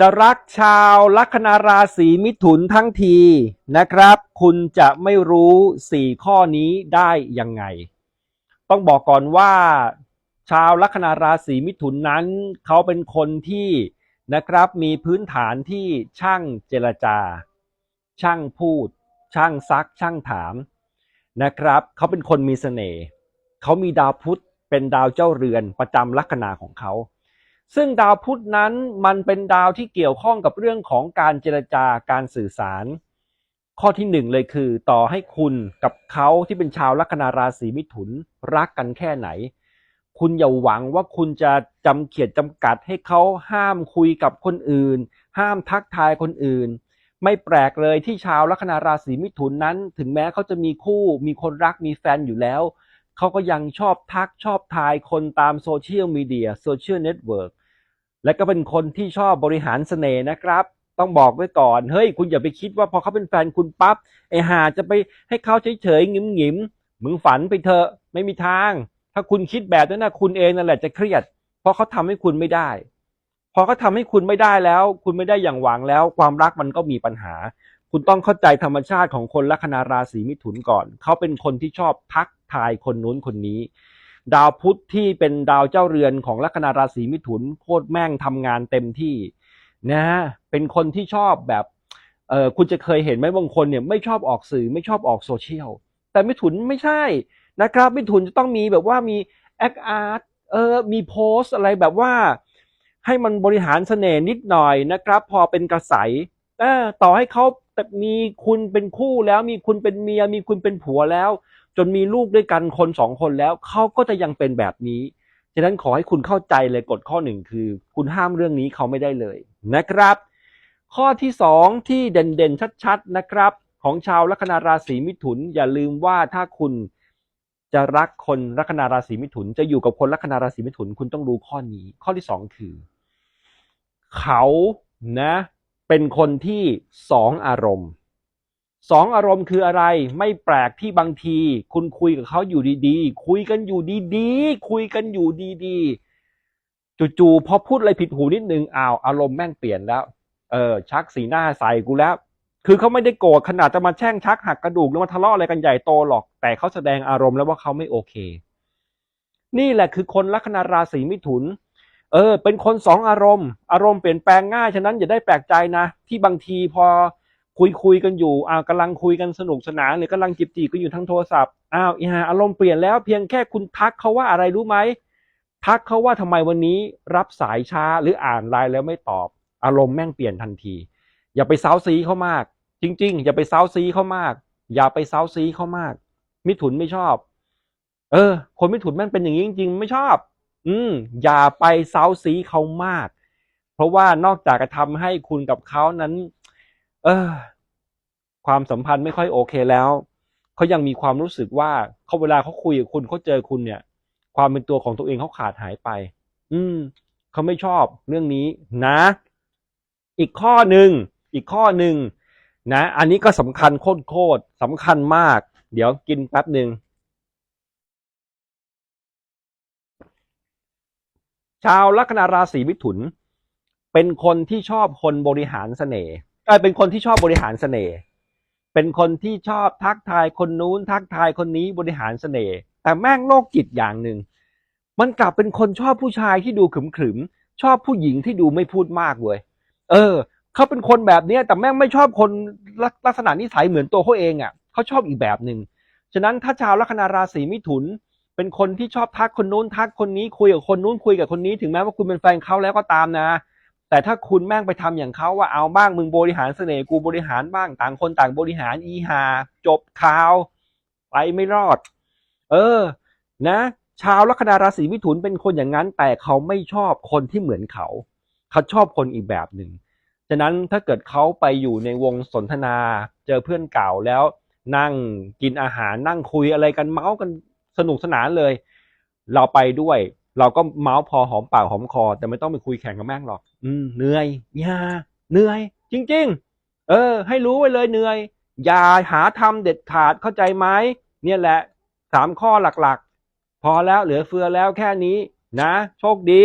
จะรักชาวลัคนาราศีมิถุนทั้งทีนะครับ คุณจะไม่รู้สี่ข้อนี้ได้ยังไง ต้องบอกก่อนว่า ชาวลัคนาราศีมิถุนนั้น เขาเป็นคนที่นะครับมีพื้นฐานที่ช่างเจรจา ช่างพูด ช่างซัก ช่างถามนะครับ เขาเป็นคนมีเสน่ห์เขามีดาวพุธเป็นดาวเจ้าเรือนประจำลัคนาของเขา ซึ่งดาวพุธนั้นมันเป็นดาวที่เกี่ยวข้องกับเรื่องของการเจรจาการสื่อสาร ข้อที่หนึ่งเลยคือ ต่อให้คุณกับเขาที่เป็นชาวลัคนาราศีมิถุนรักกันแค่ไหน คุณอย่าหวังว่าคุณจะจำเขียดจำกัดให้เขาห้ามคุยกับคนอื่น ห้ามทักทายคนอื่น ไม่แปลกเลยที่ชาวลัคนาราศีมิถุนนั้น ถึงแม้เขาจะมีคู่มีคนรักมีแฟนอยู่แล้วเขาก็ยังชอบทักชอบทายคนตามโซเชียลมีเดียโซเชียลเน็ตเวิร์ก และก็เป็นคนที่ชอบบริหารเสน่ห์นะครับ ต้องบอกไว้ก่อนเฮ้ยคุณอย่าไปคิดว่าพอเขาเป็นแฟนคุณปั๊บไอห่าจะไปให้เขาเฉยๆงิมๆมึงฝันไปเถอะไม่มีทาง ถ้าคุณคิดแบบนั้นนะคุณเองนั่นแหละจะเครียด เพราะเขาทำให้คุณไม่ได้ พอเขาทำให้คุณไม่ได้แล้ว คุณไม่ได้อย่างหวังแล้ว ความรักมันก็มีปัญหา คุณต้องเข้าใจธรรมชาติของคนลัคนาราศีมิถุนก่อน เขาเป็นคนที่ชอบทักทายคนนู้นคนนี้ ดาวพุธที่เป็นดาวเจ้าเรือนของลัคนาราศีมิถุนโคตรแม่งทำงานเต็มที่นะฮะเป็นคนที่ชอบแบบเออคุณจะเคยเห็นไหมบางคนเนี่ยไม่ชอบออกสื่อไม่ชอบออกโซเชียลแต่มิถุนไม่ใช่นะครับ มิถุนจะต้องมีแบบว่ามีแอคอาร์ตเออมีโพสอะไรแบบว่า ให้มันบริหารเสน่ห์นิดหน่อยนะครับ พอเป็นกระใสเออต่อให้เขาแต่มีคุณเป็นคู่แล้วมีคุณเป็นเมียมีคุณเป็นผัวแล้ว จนมีลูกด้วยกันคนสองคนแล้วเขาก็จะยังเป็นแบบนี้ฉะนั้นขอให้คุณเข้าใจเลยกฎข้อหนึ่งคือ คุณห้ามเรื่องนี้เขาไม่ได้เลยนะครับ ข้อที่สองที่เด่นๆชัดๆนะครับ ของชาวลัคนาราศีมิถุน อย่าลืมว่าถ้าคุณจะรักคนลัคนาราศีมิถุน จะอยู่กับคนลัคนาราศีมิถุน คุณต้องรู้ข้อนี้ ข้อที่สองคือ เขานะ เป็นคนที่สองอารมณ์ สองอารมณ์คืออะไร ไม่แปลกที่บางที คุณคุยกับเขาอยู่ดีๆ คุยกันอยู่ดีๆ คุยกันอยู่ดีๆ จู่ๆพอพูดอะไรผิดหูนิดนึงอ้าวอารมณ์แม่งเปลี่ยนแล้ว เออ ชักสีหน้าใส่กูแล้ว คือเขาไม่ได้โกรธขนาดจะมาแช่งชักหักกระดูกหรือมาทะเลาะอะไรกันใหญ่โตหรอก แต่เขาแสดงอารมณ์แล้วว่าเขาไม่โอเค นี่แหละคือคนลัคนาราศีมิถุน เออ เป็นคนสองอารมณ์ อารมณ์เปลี่ยนแปลงง่ายฉะนั้นอย่าได้แปลกใจนะ ที่บางทีพอ คุยคุยกันอยู่อ่ากำลังคุยกันสนุกสนานหรือกำลังจีบจีกันอยู่ทั้งโทรศัพท์อ้าวอีหาอารมณ์เปลี่ยนแล้วเพียงแค่คุณทักเขาว่าอะไรรู้ไหมทักเขาว่าทำไมวันนี้รับสายช้าหรืออ่านไลน์แล้วไม่ตอบ อารมณ์แม่งเปลี่ยนทันที อย่าไปเซาซีเขามาก จริง ๆ อย่าไปเซาซีเขามาก อย่าไปเซาซีเขามาก มิถุนไม่ชอบ เออ คนมิถุนแม่งเป็นอย่างนี้จริง ๆ ไม่ชอบ อืม อย่าไปเซาซีเขามาก เพราะว่านอกจากจะทำให้คุณกับเขานั้น เออ ความสัมพันธ์ไม่ค่อยโอเคแล้วเขายังมีความรู้สึกว่าเขาเวลาเขาคุยกับคุณเขาเจอคุณเนี่ย ความเป็นตัวของตัวเองเขาขาดหายไป อืมเขาไม่ชอบเรื่องนี้นะ อีกข้อหนึ่งอีกข้อหนึ่งนะ อันนี้ก็สำคัญโคตรโคตรสำคัญมาก เดี๋ยวกินแป๊บหนึ่งชาวลัคนาราศีมิถุน เป็นคนที่ชอบคนบริหารเสน่ห์ เออเป็นคนที่ชอบบริหารเสน่ห์เป็นคนที่ชอบทักทายคนนู้นทักทายคนนี้บริหารเสน่ห์แต่แม่งโรคจิตอย่างหนึ่งมันกลับเป็นคนชอบผู้ชายที่ดูขรึมชอบผู้หญิงที่ดูไม่พูดมากเว้ยเออเขาเป็นคนแบบเนี้ยแต่แม่งไม่ชอบคนลักลักษณะนิสัยเหมือนตัวเขาเองอะเขาชอบอีกแบบหนึ่งฉะนั้นถ้าชาวลัคนาราศีมิถุน เป็นคนที่ชอบทักคนนู้นทักคนนี้คุยกับคนนู้นคุยกับคนนี้ถึงแม้ว่าคุณเป็นแฟนเขาแล้วก็ตามนะ แต่ถ้าคุณแม่งไปทำอย่างเขาว่าเอาบ้างมึงบริหารเสน่ห์กูบริหารบ้างต่างคนต่างบริหารอีหา จบข่าวไปไม่รอด เออ นะ ชาวลัคนาราศีมิถุนเป็นคนอย่างนั้น แต่เขาไม่ชอบคนที่เหมือนเขาเขาชอบคนอีกแบบหนึ่งฉะนั้นถ้าเกิดเขาไปอยู่ในวงสนทนา เจอเพื่อนเก่าแล้ว นั่งกินอาหารนั่งคุยอะไรกันเมาส์กันสนุกสนานเลย เราไปด้วย เราก็เมาส์พอหอมปากหอมคอ แต่ไม่ต้องไปคุยแข่งกับแม่งหรอก อืมเหนื่อยอย่าเหนื่อย จริง ๆ เออ ให้รู้ไว้เลยเหนื่อย อย่าหาทำเด็ดขาดเข้าใจไหมเนี่ยแหละสามข้อหลักๆ พอแล้วเหลือเฟือแล้วแค่นี้นะ โชคดี